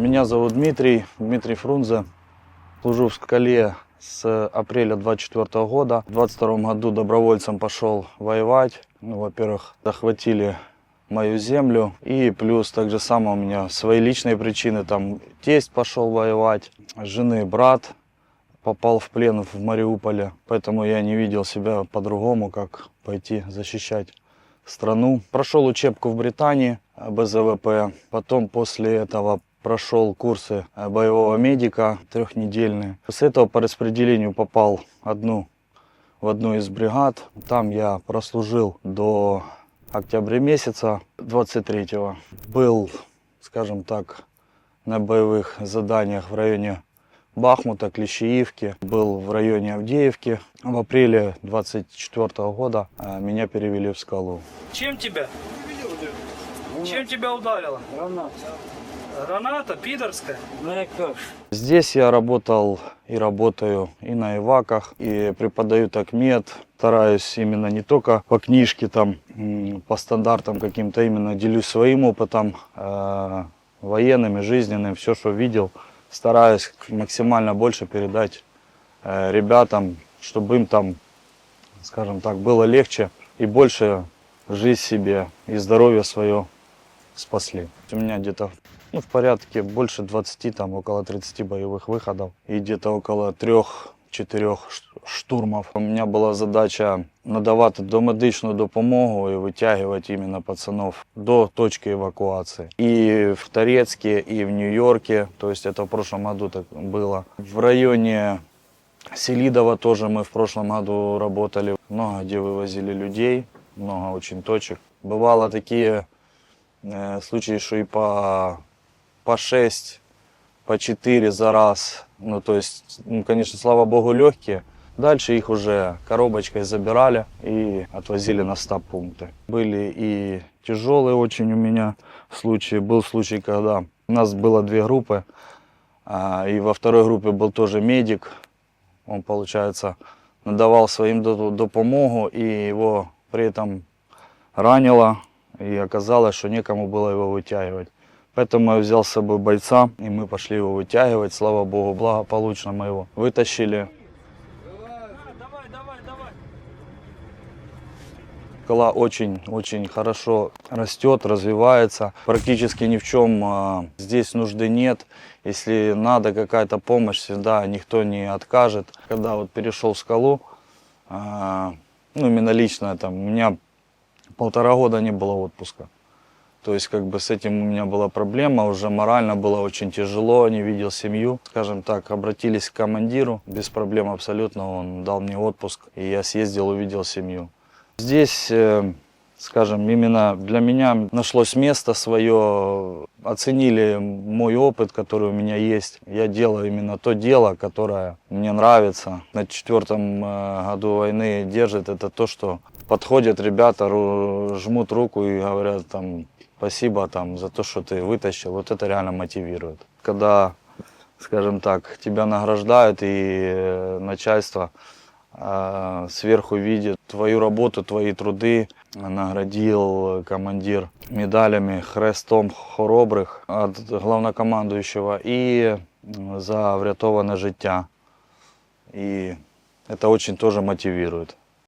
Меня зовут Дмитрий, Дмитрий Фрунзе. Служу в Скале с апреля 24 года. В 22 году добровольцем пошел воевать. Ну, во-первых, захватили мою землю. И плюс так же само у меня свои личные причины. Там тесть пошел воевать, жены брат попал в плен в Мариуполе. Поэтому я не видел себя по-другому, как пойти защищать страну. Прошел учебку в Британии э, БЗВП. Потом после этого прошел курсы э, боевого медика трехнедельные. После этого по распределению попал одну, в одну из бригад. Там я прослужил до октября месяца 23-го. Был, скажем так, на боевых заданиях в районе Бахмута, Клещеивки. Был в районе Авдеевки. В апреле 24 года э, меня перевели в скалу. Чем тебя? Чем тебя ударило? Граната пидорская? Ну. Здесь я работал и работаю и на иваках, и преподаю такмет. Стараюсь именно не только по книжке, там, по стандартам каким-то, именно делюсь своим опытом, э, военным и жизненным, все, что видел. Стараюсь максимально больше передать э, ребятам, чтобы им там, скажем так, было легче и больше жизнь себе и здоровье свое спасли. У меня где-то ну, в порядке больше 20, там около 30 боевых выходов и где-то около 3-4 штурмов. У меня была задача надавати домедичну допомогу і витягувати іменно пацанов до точки евакуации. И в Торецке, и в Нью-Йорке, то есть это в прошлом году так было. В районе Селидова тоже мы в прошлом году работали. Много где вывозили людей, много очень точек. Бывало такие э, случаи, что и по, по 6, по 4 за раз. Ну, то есть, ну, конечно, слава богу, легкие. Дальше их уже коробочкой забирали и отвозили на стаб-пункты. Были и тяжелые очень у меня случаи. Был случай, когда у нас было две группы, а, и во второй группе был тоже медик. Он, получается, надавал своим до- допомогу, и его при этом ранило, и оказалось, что некому было его вытягивать. Поэтому я взял с собой бойца, и мы пошли его вытягивать. Слава богу, благополучно мы его вытащили. Скала очень-очень хорошо растет, развивается. Практически ни в чем а, здесь нужды нет. Если надо какая-то помощь, всегда никто не откажет. Когда вот перешел в скалу, а, ну именно лично там, у меня полтора года не было отпуска. То есть как бы с этим у меня была проблема, уже морально было очень тяжело, не видел семью. Скажем так, обратились к командиру, без проблем абсолютно, он дал мне отпуск, и я съездил, увидел семью. Здесь, э, скажем, именно для меня нашлось место свое, оценили мой опыт, который у меня есть. Я делаю именно то дело, которое мне нравится. На четвертом э, году войны держит это то, что подходят ребята, жмут руку и говорят там спасибо там за то, что ты вытащил. Вот это реально мотивирует. Когда, скажем так, тебя награждают и э, начальство а, сверху видит твою работу, твои труды. Наградил командир медалями хрестом хоробрих от главнокомандующего и м, за врятоване життя. І це дуже теж мотивує.